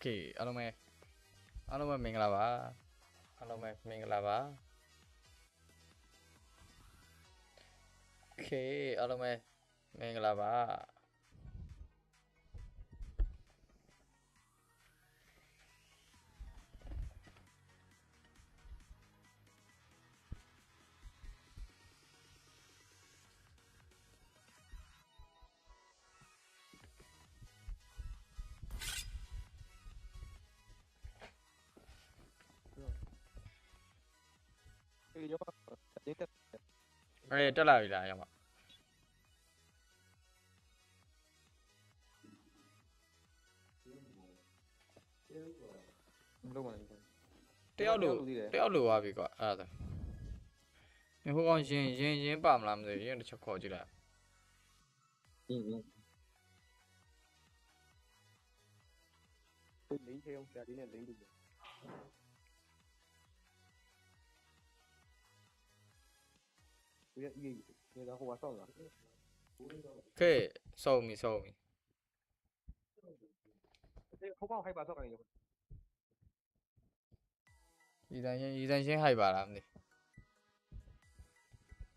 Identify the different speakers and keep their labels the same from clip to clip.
Speaker 1: เคအားလုံးပဲအားလုံးပဲမင်္ဂလာပါအားလုံးပဲမင်္ဂလာပါโอเคအားလုံးပဲမင်္ဂလာပါ အေးရောပါတင်းတက်အေးတက်လာပြီလားရောပါ
Speaker 2: လုံးမနေ
Speaker 1: တယောက်လိုတယောက်လိုပါပြီကွာအဲ့ဒါမင်းဟိုကောင်ရင်ရင်ရင်ပါမလားမသိဘူးရင်တစ်ချက်ခေါ်ကြည့်လိုက်
Speaker 2: အင်းအင်းလိမ့်ထဲအောင်ကြာလေးနဲ့လိမ့်လို့ ဘယ်အေးဒီတော့ဟိုကဆောင်းလာ
Speaker 1: โอเคစုံပြီစုံပြီ
Speaker 2: ဒီဟိုကောင်ဟိုက်ပါဆောက်ကနေရော
Speaker 1: ဒီတိုင်းရင်ဒီတိုင်းရှင်းဟိုက်ပါလားမသိ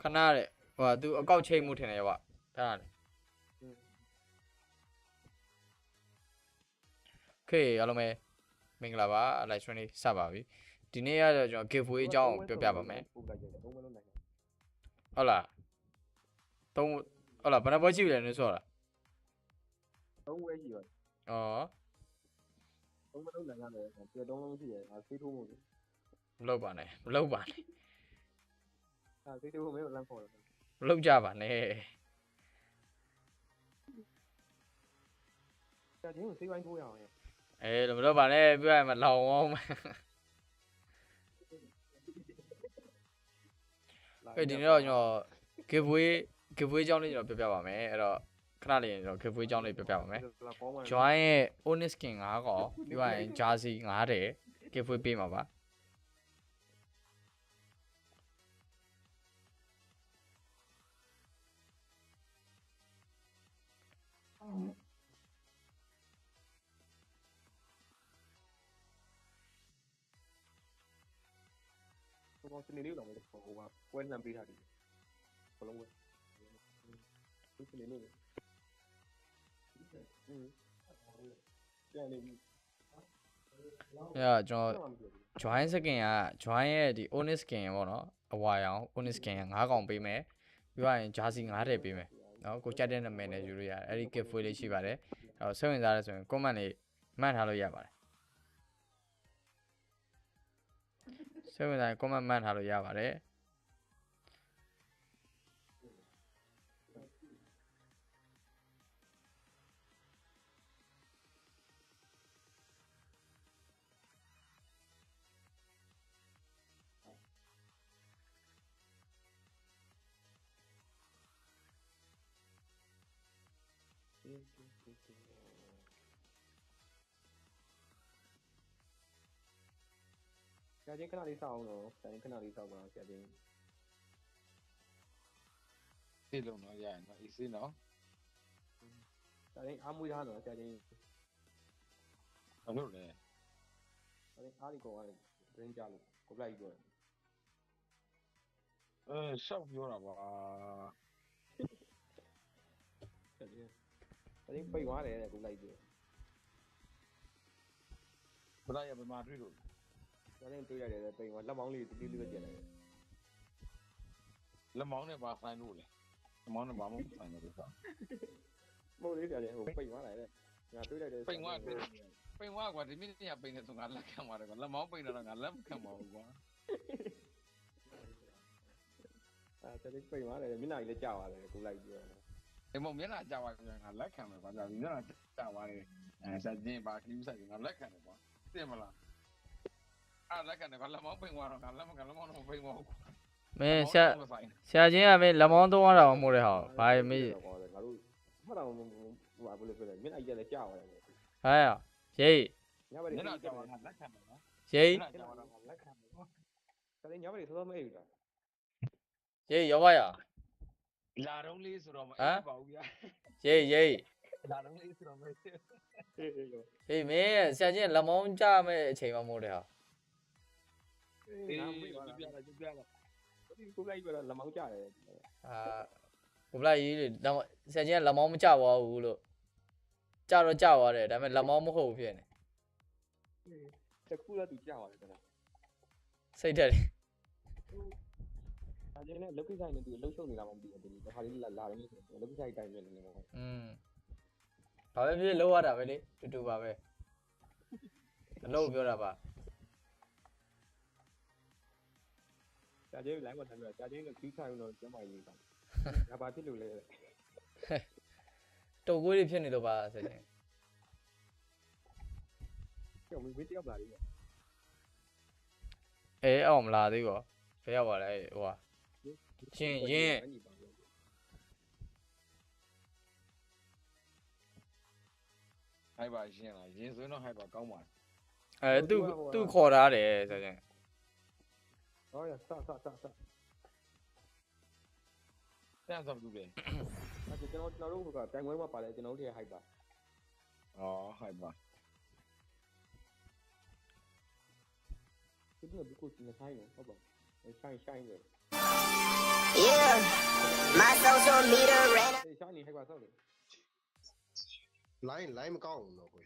Speaker 1: ခဏတဲ့ဟိုကသူအကောက်ချိန်မှုထင်တယ်ရောက်ပါအဲ့ဒါလေ โอเคအားလုံးပဲမင်္ဂလာပါ live stream လေးစပါပြီဒီနေ့ကတော့ကျွန်တော် giveaway အကြောင်းကိုပြောပြပါမယ် ဟုတ်လားသုံးဟုတ်လားဘယ်နှပွဲရှိပြီလဲနည်းဆိုလား
Speaker 2: တော့ဝဲကြီးရော
Speaker 1: ဩ
Speaker 2: တော့မလုံးနိုင်ရတယ်ပြတော့လုံးရှိရအဲဆေးထိုးမှုလေ
Speaker 1: မလုပ်ပါနဲ့မလုပ်ပါနဲ့
Speaker 2: အဲဆေးထိုးမှုမင်းလမ်းခေါ်တယ်
Speaker 1: မလုပ်ကြပါနဲ့
Speaker 2: ဆရာချင်းကိုဆေးဝိုင်းထိုးရအောင်
Speaker 1: အဲလိုမလုပ်ပါနဲ့ပြောရမှာလောင်အောင် အဲ့ဒီနေ့တော့ကျွန်တော် giveaway giveaway အကြောင်းလေးကျွန်တော်ပြောပြပါမယ်အဲ့တော့ခဏလေးကျွန်တော် giveaway အကြောင်းလေးပြောပြပါမယ် join ရဲ့ owner skin 5កောပြီးသွားရင် jersey 5တဲ့ giveaway ပေးမှာပါ
Speaker 2: ကောင်စနေလေးတော့မဟုတ်ဟိုကပွဲလမ်းပေးထားတယ်ဘလုံးဝဲဒီစနေလေးอืมပြန်နေပြီ
Speaker 1: အဲ့တော့ကျွန်တော် join skin က join ရဲ့ဒီ owner skin ပေါ့နော်အဝါရောင် owner skin က5កောင်ပေးမယ်ပြီးသွားရင် jersey 5တဲ့ပေးမယ်နော်ကိုကြိုက်တဲ့နာမည်နဲ့ယူလို့ရတယ်အဲ့ဒီ giveaway လေးရှိပါတယ်အဲ့တော့စိတ်ဝင်စားရဲဆိုရင် comment လေးမှတ်ထားလို့ရပါတယ် စိတ်ဝင်စားရင် comment မှတ်ထားလို့ရပါတယ်
Speaker 2: ဆ ရာချင်းခဏလေးစောက်အောင်တော့ဆရာချင်းခဏလေးစောက်ပါဆရာချင်း
Speaker 3: ဒီလုံးတော့ရရင်တော့ easy နော်
Speaker 2: ဆရာချင်းအားမွေးထားတော့ဆရာချင်း
Speaker 3: ဘာလို့လဲ
Speaker 2: ဆရာချင်းအားဒီကောင်ကဒင်းကြလို့ကိုလိုက်ပြောတယ်
Speaker 3: အဲရှောက်ပြောတာပါ
Speaker 2: ဆရာချင်းဆရာချင်းပိတ်သွားတယ်တဲ့ကိုလိုက်ပြော
Speaker 3: ဘလာရဘယ်မှာတွေ့လို့
Speaker 2: ဆရာချင်းတွေးရတယ်တဲ့ပိတ်သွားလက်မောင်းလေးတီးတီးလေးပဲကျန်တယ်
Speaker 3: လက်မောင်းနဲ့ပါဆိုင်လို့လေလက်မောင်းနဲ့ဘာမှမဆိုင်ဘူးကွာ
Speaker 2: မဟုတ်လေးဆရာချင်းဟိုပိတ်သွားတယ်တဲ့ငါတွေးလိုက်တယ်
Speaker 3: ပိန်ဝါပိန်ဝါကွာဒီမိနစ်ကပိန်နေဆိုငါလက်ခံပါတယ်ကွာလက်မောင်းပိန်တော့ငါလက်မခံပါဘူးကွာ
Speaker 2: အဲဆရာချင်းပိတ်သွားတယ်မျက်နှာကြီးလည်းကြာသွားတယ်ကိုလိုက်ပြောတယ်
Speaker 3: ဒီမောင်မျက်နှာကြာပါပြန်ငါလက်ခံမယ်ကွာကြာပြီမျက်နှာကြာသွားတယ်အဲစက်ချင်းပါခင်းဆိုင်ငါလက်ခံတယ်ကွာသိမလား အဲ့လက်ခံတယ်ကွာလက်မောင်းပိန်ဝါတော့ငါလက်မခံလက်မောင်းတော့ပိန်ဝါဘူးကွာ
Speaker 1: မင်းဆရာဆရာချင်းကမင်းလက်မောင်းသုံးရတာမဟုတ်တဲ့ဟာဘာမေး
Speaker 2: ငါတို့မှတ်တော့ဟိုဟာဘယ်လိုပြောလဲမျက်နှာကြီးလည်းကြာသွားတယ်
Speaker 1: ဟာရရေး
Speaker 2: ညဘက်
Speaker 3: မျ
Speaker 2: လေး
Speaker 3: က်နှာ
Speaker 2: ကြာ
Speaker 3: ကြာ
Speaker 2: သွား
Speaker 3: ငါလက်ခံတယ်ကွာ
Speaker 1: ရေး
Speaker 3: မျက်နှာကြာတော့ငါလက်ခံတယ်ကွာ
Speaker 2: ဆရာချင်းညဘက်လေးသောသောမအိပ်ဘူးလား
Speaker 1: ရေးရောပါရ
Speaker 3: လာတော့လေးဆိုတော့မအေးပါဘူးဗျာ
Speaker 1: ရေးရေး
Speaker 3: ဒါတော့လေးဆိုတော့မေး
Speaker 2: အေးအေးရော
Speaker 1: ဟေးမင်းဆရာချင်းလက်မောင်းကြမဲ့အချိန်မှမဟုတ်တဲ့ဟာ
Speaker 2: အေးငါမေးပါလား
Speaker 3: ပြလာပြလာ
Speaker 2: ဒီကိုလိုက်ပြတော့လမောင်းကြတယ်
Speaker 1: အာကိုဗလာကြီးလေလက်မောင်းဆရာချင်းကလက်မောင်းမကြပါဘူးလို့ကြတော့ကြသွားတယ်ဒါပေမဲ့လက်မောင်းမဟုတ်ဘူးဖြစ်နေ
Speaker 2: တခုတော့သူကြောက်ရတယ်ကွာ
Speaker 1: စိတ်တက်တယ်
Speaker 2: ဒါကျင်းနဲ့လုတ်ခိဆိုင်နဲ့သူလှုပ်ရှုပ်နေတာမှမသိဘူးဒီတစ်ခါလေးလာလာတယ်ဆိုလုတ်ခိဆိုင်တိုင်းပြနေတယ်ကွာ
Speaker 1: อืมဘာပဲဖြစ်လောက်ရတာပဲလေတူတူပါပဲအလုပ်ပြောတာပါ
Speaker 2: ကြာကျင်းလိုင်းပေါ်ထိုင်ပြီးကြာကျင်းကခီးဆိုင်တော့ကျမကြီးပါငါဘာဖြစ်လို့လဲ
Speaker 1: တုတ်ကွေးတွေဖြစ်နေလို့ပါဆရာချင်း
Speaker 2: ကျော်မင်းဝင်းတယောက်ပါလေ
Speaker 1: အဲအောင်မလာသေးကောဘယ်ရောက်ပါလဲဟိုဟာရှင်ရင်း
Speaker 3: ဟိုက်ပါရှင်းလားရင်ဆိုရင်တော့ဟိုက်ပါကောင်းပါ
Speaker 1: အဲသူသူခေါ်ထားတယ်ဆရာချင်း
Speaker 2: ဟောရဆဆဆဆ
Speaker 3: တဲ့ဆောက်တူတယ်
Speaker 2: အဲ့ကျွန်တော်ကျွန်တော်တို့ကတိုင်ဝဲမှာပါတယ်ကျွန်တော်တို့ရဲ့ hype ပါ
Speaker 3: ဩဟိုက်ပါ
Speaker 2: သူတို့ကကိုနေဆိုင်နော်ဟုတ်ပါဆိုင်ဆိုင်ပဲ
Speaker 4: Yeah, my social meter ran
Speaker 2: အေးဆိုင်နေ hype ပါဆောက်လေ
Speaker 5: လိုင်းလိုင်းမကောင်းဘူးတော့ကို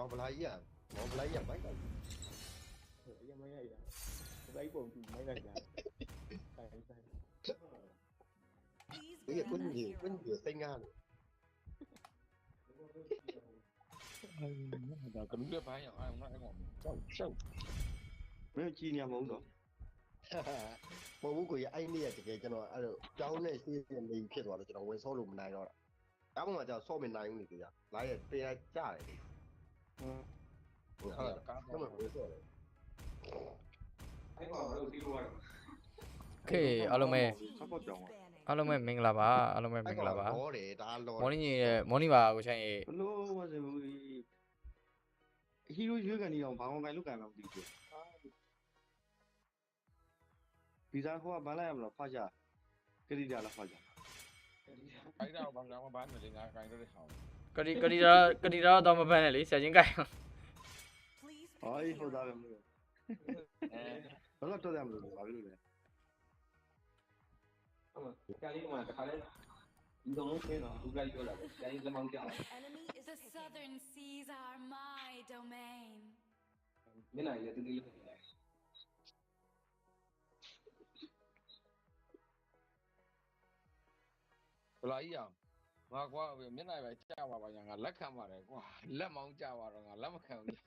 Speaker 2: மாப்பிள்ளையா மாப்பிள்ளையா மகன் Iya
Speaker 5: mấy này à Lấy quần mấy này đã Tại sao? Bây giờ có nhiều, có nhiều tay
Speaker 2: Nga rồi Giờ cấm đưa phái nhỏ ai không nói ngon Xong, xong Mấy chi nhà mong đó Mà bố
Speaker 5: của anh đi à, chỉ kể cho nó. À được, cháu này
Speaker 3: xin mình khi đó cho nó quên số lùm này rồi. Cháu mà cho số
Speaker 6: mình này cũng được kìa. Lại là tiền trả lại
Speaker 5: đi. ဟုတ်ဘူးကိုရအဲ့နေ့ကတကယ်ကျွန်တော်အဲ့လိုကြောင်းနဲ့ရှင်းနေဖြစ်သွားတော့ကျွန်တော်ဝင်ဆော့လို့မနိုင်တော့တာတောင်းမှကျတော့ဆော့မနိုင်ဘူးလေကြလာရတရားကြတယ်လေဟုတ်ဟုတ်
Speaker 3: ကား
Speaker 5: တော့မဝင်ဆော့တယ်
Speaker 2: အဲ့ကောင်တို့စီးလို့ရ
Speaker 1: ခေအားလုံးပဲ
Speaker 6: ဆောက်ပေါ့ကြောင်ပါ
Speaker 1: အားလုံးပဲမင်္ဂလာပါအားလုံးပဲမင်္ဂလာပါ
Speaker 5: ဘောတယ်ဒါလော
Speaker 1: မော်နီကြီးရဲ့မော်နီပါကိုချိုင်းရေ
Speaker 6: ဘလို့မစဘူးဟီရိုရွေးကန်နေအောင်ဘာကောင်ကိုင်လုကန်မှမသိဘူးဗီဇာဟိုကဘာလိုက်ရမလားဖာကြကတိကြလားဖာကြ
Speaker 3: ဘိုင်းတော့ဘာမှဘာမှမလေးငါကိုင်းတော့တဲ့ဟောင်း
Speaker 1: ကတိကတိရာကတိရာတော့မပန်းနဲ့လေဆရာချင်း ကိုင်
Speaker 6: ဟောအေးဟိုသားပဲမလို့
Speaker 3: အဲ
Speaker 6: ဘာလို့တော့တယ်မလို့ဘာလို့လဲ
Speaker 2: ဟုတ်မှာကြာလေးကမှတခါလဲဒီတော့လုံးဆင်းတော့သူလိုက်ပြောလာတယ်ကြာလေးလမောင်းကြတယ်
Speaker 7: The southern seas are my domain.
Speaker 2: မျက်နှာရည်တူ
Speaker 3: င်ငါကွာမျက်နှာပဲကြာပါပါညာငါလက်ခံပါတယ်ကွာလက်မောင်းကြာပါတော့ငါလက်မခံဘူး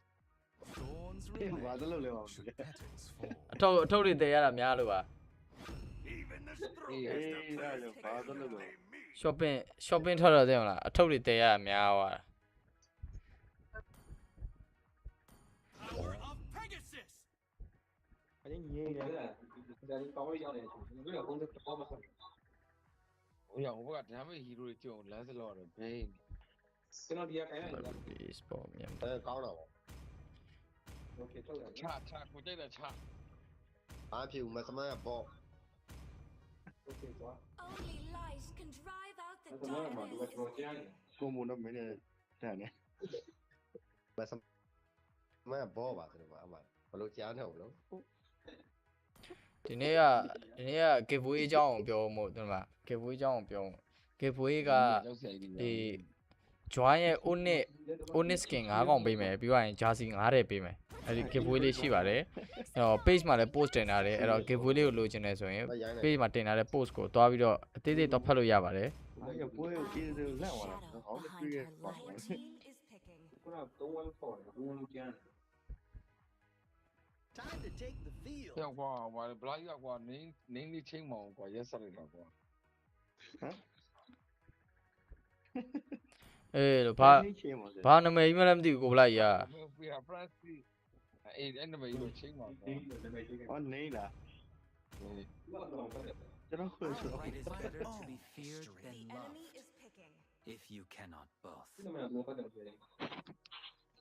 Speaker 8: Thorns
Speaker 6: အေး
Speaker 8: remain
Speaker 6: ဘာလို့လဲပါ
Speaker 8: should petals fall.
Speaker 1: အထုပ်အထုပ်တွေတည်ရတာများလို့ပါ
Speaker 8: Even the
Speaker 3: အေး
Speaker 6: အေးဒါကြောင့်ဘာလို့လဲ
Speaker 1: shopping shopping ထွက်တော့သိမလားအထုပ်တွေတည်ရတာများသွားတာ
Speaker 8: Power of Pegasus.
Speaker 2: အဲ့ဒီငြိမ်းနေတာကြာလေးကောင်းလို့ရောက်နေတယ်ကျွန်တော်ကပုံစံတော့မဆက်
Speaker 3: ဟိုရဟိုဘက်က damage hero တွေကြုံ Lancelot တော့ဘယ်နေ
Speaker 2: ကျွန်တော်ဒီကခိုင်းလိုက်တာ
Speaker 1: please ပေါ့မြန်
Speaker 5: အဲကောင်းတာပေါ့
Speaker 2: Okay ထုတ်လိုက်
Speaker 3: ချာချာကိုကြိုက်တာချာ
Speaker 5: အားဖြူမစမ
Speaker 2: ရပေါ့ Okay သွား
Speaker 7: Only lies can drive out the
Speaker 2: ကျွန်တော်ကမှဒီကကျွန်တော်ကြားနေ
Speaker 6: ကိုမုံတော့မင်းနဲ့တန်နေ
Speaker 5: မစမရပေါ့ပါဆိုတော့အမှဘလို့ကြားနေအောင်လို့
Speaker 1: ဒီနေ့ကဒီနေ့က giveaway အကြောင်းကိုပြောမို့ဒီမှာ giveaway အကြောင်းကိုပြောမို့ giveaway က
Speaker 3: ရောက်ဆရာကြီး
Speaker 1: ဒီ join ရဲ့ onit onit skin 9កောင်ပေးမယ်ပြီးတော့ရင် jersey 9တဲ့ပေးမယ်အဲ့ဒီ giveaway လေးရှိပါတယ်အဲ့တော့ page မှာလည်း post တင်ထားတယ်အဲ့တော့ giveaway လေးကိုလိုချင်တယ်ဆိုရင်
Speaker 5: မရိုင်းနေ
Speaker 1: page မှာတင်ထားတဲ့ post ကိုတွားပြီးတော့အသေးသေးတော့ဖတ်လို့ရပါတယ်
Speaker 6: အားရပွဲကိုကျေးဇူးလက်သွားတာ
Speaker 7: Shadow
Speaker 6: ဟောမ
Speaker 7: behind
Speaker 6: တွေ့ရ
Speaker 7: her
Speaker 6: ပါ
Speaker 7: light
Speaker 6: ဘူး
Speaker 7: team is picking.
Speaker 2: ခုနကတော့ဝမ်းပေါ်တယ်ဝမ်းကျန်း
Speaker 8: Time to take the field.
Speaker 3: ရောက်ကွာဘာလဲဘလာကြီးကကွာနင်းနင်းလေးချင်းမောင်ကွာရက်ဆက်လိုက်တော့ကွာ
Speaker 1: အေးလို့ဘာ
Speaker 6: ချင်းပါစေ
Speaker 1: ဘာနာမည်ကြီးမှလည်းမသိဘူးကိုဗလိုက်ကြီးက
Speaker 3: ပြဖရန့်စီအေးအဲ့နမကြီးတို့ချင်းမောင်ကွာ
Speaker 2: ဒီနာမည်ကြီးက
Speaker 6: ဟောနေလား
Speaker 2: ဘာလို့ဖတ်တယ်
Speaker 6: ကျွန်တော်ခွေဆို
Speaker 9: It is better to be feared than
Speaker 7: The enemy
Speaker 9: loved
Speaker 7: is picking.
Speaker 9: if you cannot both.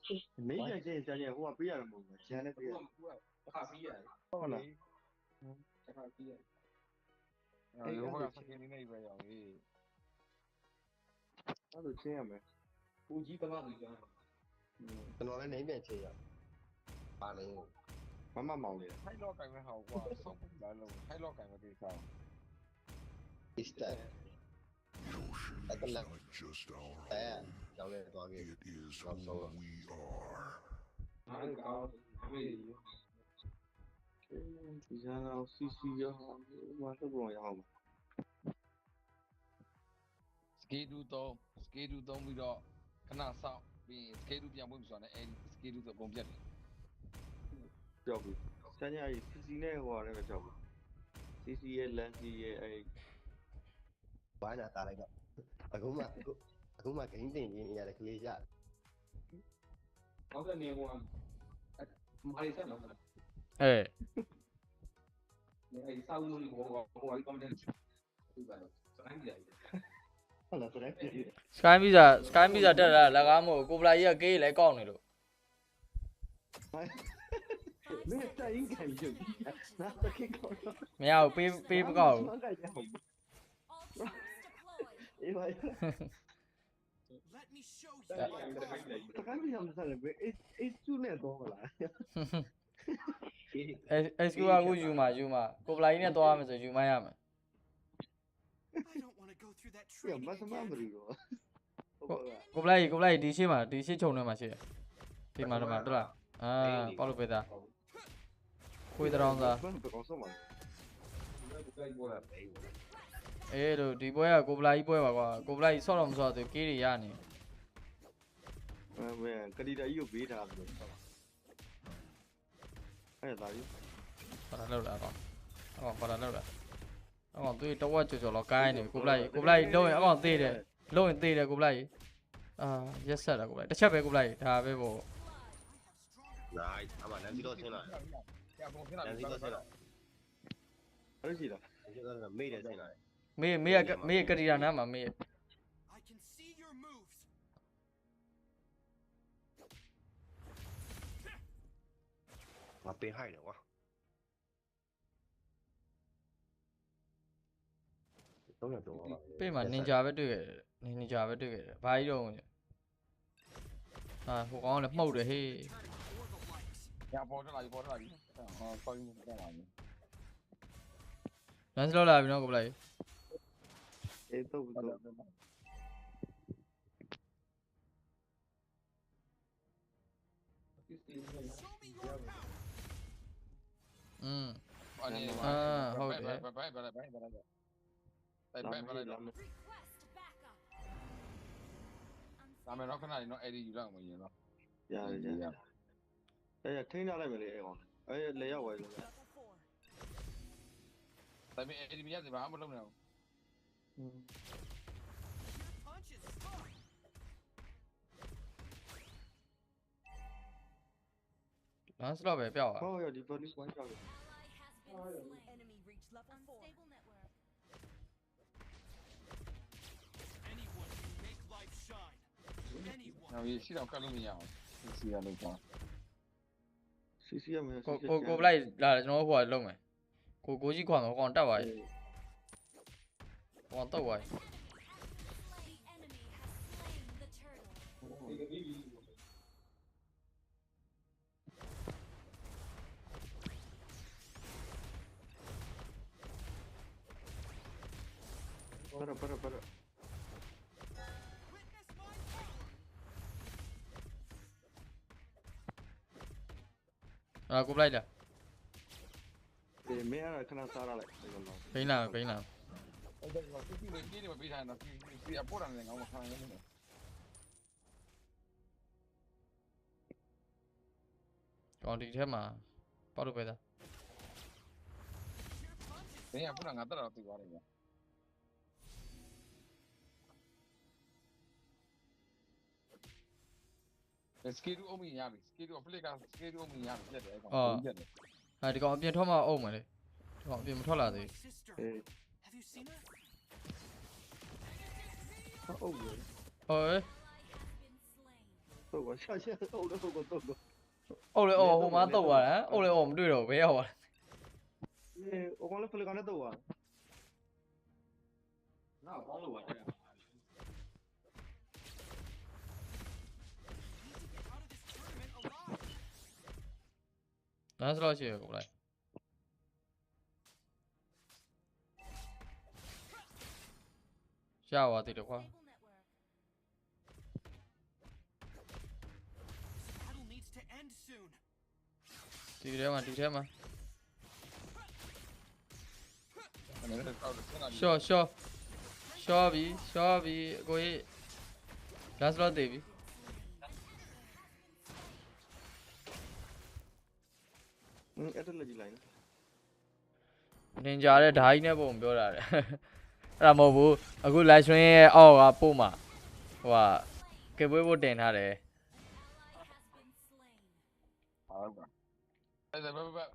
Speaker 2: ဒီနာမည်ကတော့ဖတ်တယ်ပြောတယ်
Speaker 6: မေးကြချင်းကြာချင်းဟိုကပေးရတယ်မဟုတ်ဘူးဂျန်နဲ့ပေးရ
Speaker 2: အခုကတစ်ခါပြီးရတယ်
Speaker 6: ဟုတ်လား
Speaker 2: တစ်ခါပြီးရတယ်
Speaker 3: ရောဘကစကင်းနေနေပဲရောဟေး
Speaker 6: အဲ့လိုချင်းရမယ်
Speaker 2: ပူကြီးကမှပြီးကြတယ်
Speaker 5: ကျွန်တော်လည်းနေပြန်ချိန်ရပါနေ
Speaker 6: မမမောင်လေး
Speaker 3: ဟိုက်လော့ကင်မဲ့ဟောကွာဆောက်လာလုံးဟိုက်လော့ကင်မဲ့ဒီစား
Speaker 5: is that
Speaker 8: The ocean
Speaker 5: At the
Speaker 8: is
Speaker 5: left.
Speaker 8: not just our
Speaker 5: အဲ
Speaker 8: home.
Speaker 5: ကြောင်းလဲသွားခဲ့
Speaker 8: It is
Speaker 5: Rob
Speaker 8: who
Speaker 5: Solo.
Speaker 8: we are.
Speaker 2: ငါတို့ကောင်းဝေး
Speaker 6: ဒီဇာနာစီစီရောဟိုမှာတော့ဘုံရအောင်
Speaker 3: စကေဒူတော့စကေဒူသုံးပြီးတော့ခဏဆောက်ပြီးစကေဒူပြန်ပွင့်ပြီဆိုတော့အဲ့ဒီစကေဒူဆိုပုံပြတ်တယ်
Speaker 6: ကြောက်ပြီဆန်းညာကြီးစီစီနဲ့ဟိုရတယ်ပဲကြောက်ပြီစီစီရဲ့လန်စီရဲ့အဲ့
Speaker 5: ဘာညာတားလိုက်တော့အခုမှ အခုမှဂိမ်းတင်ပြီးနေရတဲ့ကလေးရတယ်
Speaker 2: နောက်တဲ့နေဟိုမာရီဆက်နော်
Speaker 1: အဲ
Speaker 2: အဲစောင်းလို့ဟိုဟိုအကောင့်တက်ပြပါတော့စကိုင်းပြရတယ်
Speaker 6: ဟုတ်လားစကိုင်းပြရတ
Speaker 1: ယ်စကိုင်းဗီဇာစကိုင်းဗီဇာတက်တာလကားမို့ကိုပလာကြီးကကေးလဲကောက်နေလို့
Speaker 6: မင်းတိုင်ခံယူနာတခေကော
Speaker 1: မရဘူးပေးပေးမကောက်ဘူး
Speaker 6: အေးပါ
Speaker 2: တ
Speaker 8: you.
Speaker 2: တိုင်းတိုင်းတိုင်း
Speaker 6: တခါမှမစားဘူးအေးအေးကျူနဲ့တော့မလား
Speaker 1: အဲ SQ ကကိုယူမှာယူမှာကိုပလာကြီးနဲ့သွားမယ်ဆိုယူမရမယ်
Speaker 8: I don't want to go through that
Speaker 6: ပြ
Speaker 8: training
Speaker 6: မစမမ
Speaker 8: again.
Speaker 6: လို့တော့ဟုတ်ပါလား
Speaker 1: ကိုပလာကြီးကိုပလာကြီးဒီရှိမှာဒီရှိခြုံထဲမှာရှိတယ်ဒီမှာဒီမှာတွေ့လားအာပေါက်လို့ပေးတာခွေးတောင်သား
Speaker 6: ဘယ်ကောင်ဆုံးမလဲ
Speaker 2: ဒီပေါ်လာ
Speaker 1: အေးတို့ဒီပွဲကကိုပလာကြီးပွဲပါကွာကိုပလာကြီးဆော့တော့မဆော့သေးကေးတွေရနေ
Speaker 6: အဲမ င်းကတိတာကြီးကိုပေးထားတယ်အဲ့ဒါကြီး
Speaker 1: ပါလာလောက်လာတော့အကောင်ပါလာလောက်လာအကောင်သူတဝက်ကြော်ကြော်တော့ကိုင်းနေကိုပလာကြီးကိုပလာကြီးလုံးရင်အကောင်သေးတယ်လုံးရင်သေးတယ်ကိုပလာကြီးအာရက်ဆက်တာကိုပလာကြီးတစ်ချက်ပဲကိုပလာကြီးဒါပဲပေါ့
Speaker 5: နိုင်အမနန်စီတော့ဆင်းလာ
Speaker 3: ပြန်ပုံစံလာ
Speaker 5: နန်စီတော့ဆင်းလာ
Speaker 6: အဲ့ဒါရှိလား
Speaker 5: ဒီကတော့မေ့တယ်ဆင်းလာတယ်
Speaker 1: မေးမေးရမေးကတိရာနာမှာမေး
Speaker 5: ငါပင်ဟိုက်တယ်ကွာတော့ရတော့ပါ
Speaker 1: ပေးမှာနင်ဂျာပဲတွေ့ခဲ့တယ်နင်နင်ဂျာပဲတွေ့ခဲ့တယ်ဘာကြီးတော့အာဟိုကောင်ကလည်းမှုတ်တယ်ဟေး
Speaker 8: Try to before the lights.
Speaker 3: ပြန်ပေါ်ထလာပြီပေါ်ထလာပြီဟောဆောက်ရင်းပြန်လာပြီ
Speaker 1: လမ်းစလောက်လာပြီနော်ကိုပလိုက်
Speaker 6: အေးတော့
Speaker 3: ဟုတ်
Speaker 6: တော့
Speaker 3: တယ်
Speaker 2: ဒီစီ
Speaker 8: Show me your power.
Speaker 3: Mm. 啊，是老白表啊。哦哟，你不你关掉了。哎呦。
Speaker 7: Não, esse
Speaker 3: não, cara, não me Esse é legal. Sí, sí, me Cô cô cô lại là nó hồi
Speaker 6: lông này. Cô cô chỉ khoảng khoảng tao vậy. Khoảng tao vậy. Para, para, para. À, cũng lại là. Để mẹ là khăn sao ra
Speaker 7: lại. Cái
Speaker 3: nào, cái nào. Còn đi thế mà. Bao được về ta. Thế à, phút nào ngắt
Speaker 8: tất là tùy vào
Speaker 1: đây nhỉ. စကေ
Speaker 3: တူအုံးမြင်ရပြီ
Speaker 6: စ
Speaker 1: ကေတူအဖလ
Speaker 6: စ်က
Speaker 3: စကေတူအုံးမြင်ရပြီပြတ်တယ်အဲ့ကောင်ပြတ်တယ်
Speaker 1: ဟာဒီကောင်အပြင်ထွက်မှအုံးမယ်လေဒီကောင်အပြင်မထွက်လာသေး
Speaker 6: ဘူး
Speaker 8: Have you seen her?
Speaker 6: အုံးတယ်
Speaker 1: ဟော
Speaker 7: ဟု
Speaker 6: တ်ကောရှာရှာအုံးလို့ဟုတ်ကောတော့
Speaker 1: ကောအော်လေအော်ဟိုမှာတော့ပါလားအော်လေအော်မတွေ့တော့ဘယ်ရောက်ပါလဲ
Speaker 6: ဟိုကောင်လည်းဖလစ်ကနဲ့တော့ပါ
Speaker 3: နော်ဘောင်းလို့ပါတ
Speaker 8: ယ်
Speaker 1: လမ်းစလောက်ရှိရကိုလိုက်ရပါသေးတယ်ကွာ
Speaker 8: Battle needs to end soon.
Speaker 1: ဒီထဲမှာဒီထဲမှာ
Speaker 3: အဲ့ဒါတော့ဆက်လာ
Speaker 1: ရှော့ရှော့ရှော့ပြီရှော့ပြီအကိုကြီးလမ်းစလောက်တည်ပြီ
Speaker 6: ဟင်းအဲ့ဒါလည်းကြည့်လိုက်နော်
Speaker 1: နင်ကြတဲ့ဓာကြီးနဲ့ပုံပြောတာတဲ့အဲ့ဒါမဟုတ်ဘူးအခု live stream ရဲ့အောက်ကပို့မှာဟိုဟာကေပွေးဖို့တင်ထားတယ်
Speaker 3: ဟုတ်ပါအဲ့ဒါဘယ်ဘယ်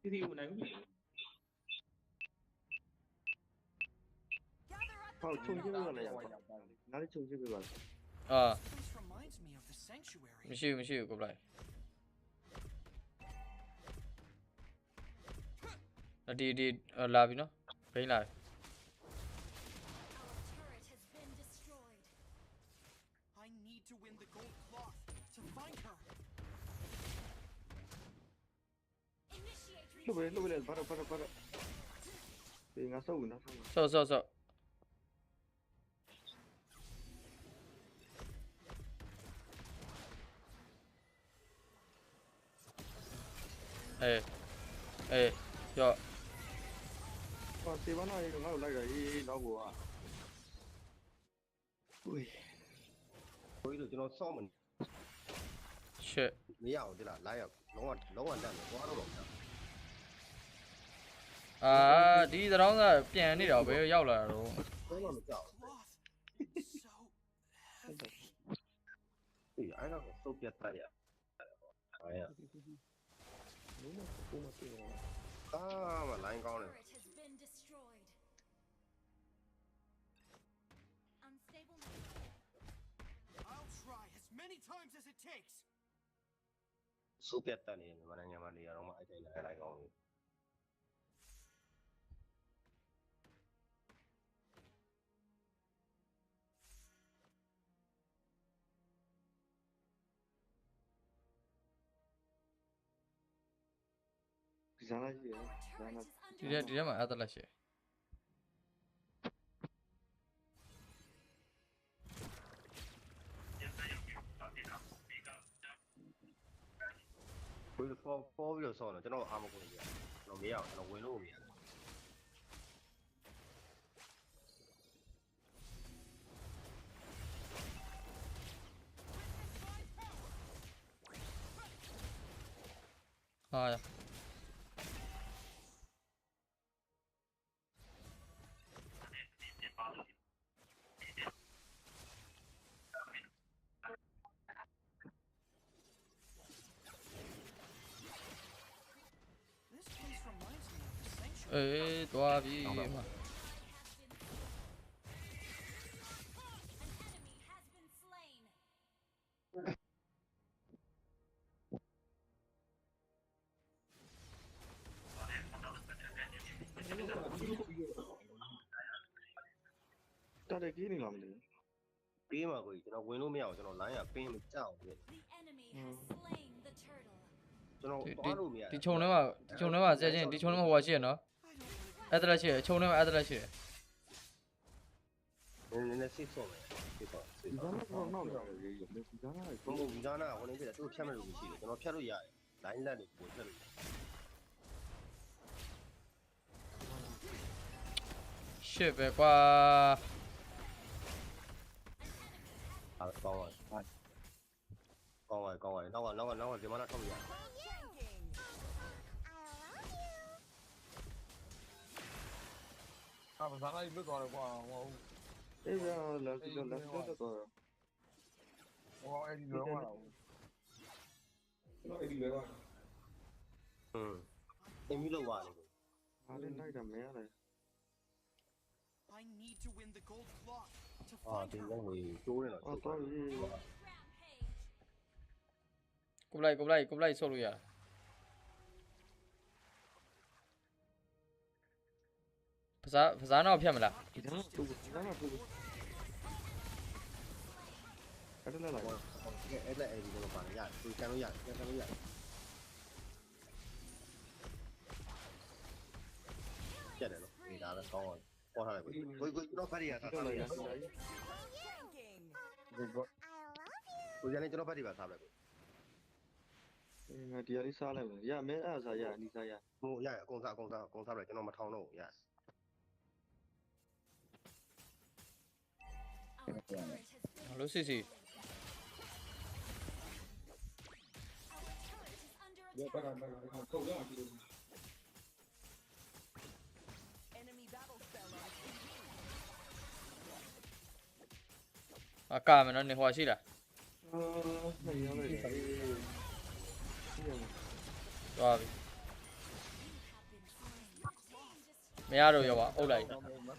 Speaker 2: စီစီကိုနိုင်ဘူးဟောချုံချင်းလို့လည်းရပါနားလေးချုံချင်းပြပါ
Speaker 1: အာ
Speaker 8: This reminds me of the sanctuary.
Speaker 1: မရှိဘူးမရှိဘူးကိုလို က်အဒီဒီအော်လာပြီနော်ဘိန်းလာပြီ
Speaker 8: I need to win the gold cloth to find her.
Speaker 2: လှုပ်ပဲလှုပ်ပဲဘာတော့ဘာတော့ဘာတော့ လိုက်တာအေးတော့ဘောကဦး
Speaker 5: ဘိုးကြီးတို့ကျွန်တော်စောင့်မ
Speaker 1: ရှစ်
Speaker 5: မရအောင်တိလားလာရောက်လုံးဝလုံးဝတတ်တယ်ဘာလို့တော့မလဲ
Speaker 1: အာဒီသရောင်းကပြန်နေတာဘယ်ရောက်လာတာတော့
Speaker 5: ဘာမှမကြောက်
Speaker 8: Cloth. so heavy.
Speaker 5: ဘူးအဲ့တော့စုပ်ပြတ်တတ်ရဟာရ
Speaker 2: လုံးဝပုံမပြေတော့
Speaker 5: အာမလိုင်းကောင်းတယ်
Speaker 8: many times as it takes.
Speaker 5: စုပ်ပြတ်တတ်နေတယ်မြန်မာနိုင်ငံမှာနေရာတော့မှ အဲ့တိုင်းလိုက်လိုက်ကောင်းတယ်
Speaker 2: ဒီစားလိုက်ရှိရဇာနာ
Speaker 1: ဒီထဲဒီထဲမှာအဲ့ဒါလက်ရှိ
Speaker 5: ဘိုးပေါ်ပေါ်ပြီးတော့ဆောင်းတော့ကျွန်တော်အာမကုန်ကြီးကျွန်တော်မရအောင်ကျွန်တော်ဝင်လို့မရဘူး
Speaker 1: ဟာရ အေးတွားပြီမှာ
Speaker 2: တတဲ့ကြီးနေလားမသိ
Speaker 5: ပေးမှာကိုကြီးကျွန်တော်ဝင်လို့မရအောင်ကျွန်တော်လိုင်းကပင်းမကြောက်ဘူးကျွန်တော်
Speaker 1: ဒီ
Speaker 5: သွားလို့မရ
Speaker 1: ဒီခြုံထဲမှာဒီခြုံထဲမှာဆဲချင်းဒီခြုံထဲမှာဟိုဟာရှိရနော်
Speaker 8: I don't really
Speaker 1: အဲ့ဒါလက်ရှိရခြုံထဲမှာအဲ့ဒါလက်ရှိရ
Speaker 5: ဘူးနည်းနည်းစိတ်ဆော့မယ်စိတ်ဆော့စိတ်
Speaker 2: ဒီ
Speaker 5: ဆော့
Speaker 2: စားနာကတော့နောက်လာတယ်ဒီဒီစားနာ
Speaker 5: ဘုံဘုံဗီဇာနာဝင်နေပြီသူ့ဖြတ်မဲ့လို့မရှိတ ကောင်းပါနောက်ကနောက်ကနောက်ကဒီမှာတော့ထုတ်ရ
Speaker 3: အာဘာသာလိုက်လွတ်သွားတယ်ကွာဟို
Speaker 2: အေးရလာစီတော့လာစီတော့တော့
Speaker 3: ဟိုအဲ့ဒီလောကတာ
Speaker 2: တော့အဲ့ဒီလေက
Speaker 5: ဟွန်းအင်းမီလို့ပါလေ
Speaker 2: အားလည်းလိုက်တာမရတယ်
Speaker 8: I I need to win the gold clock. To
Speaker 5: အာ
Speaker 8: find
Speaker 5: ဒီ
Speaker 8: her.
Speaker 5: လုံးလေးတိုးနေတော့
Speaker 6: အော်တော့ရေ
Speaker 1: ကုပလိုက်ကုပလိုက်ကုပလိုက်ဆုတ်လို့ရဖ စားဖစားတော့ဖြတ်မလား
Speaker 6: ဒီတော့တူဒီတော့တူအဲ့ဒါလည်းလာ
Speaker 5: အဲ့ဒါအဲ့ဒီလိုပါရသူကန်လို့ရကန်လို့ရကျက်တယ်နော်ဒီဒါလည်းကောင်းပါပေါ်ထားလိုက်ကိုကိုကိုကျွန်တော်ဖတ်ရတာ
Speaker 6: တော့လည်းရ
Speaker 5: ကိုကိုရနေကျွန်တော်ဖတ်ရပါစားလိုက်ကို
Speaker 6: ငါဒီရလေးစားလိုက်မယ်ရမဲအဲ့စားရအနီးစားရ
Speaker 5: ဟိုရအကုန်စားအကုန်စားအကုန်စားလိုက်ကျွန်တော်မထောင်းတော့ဘူးရ
Speaker 1: ဟလို့စစ်စီအကာမနော်နေဟွာရှိလား
Speaker 6: အာမ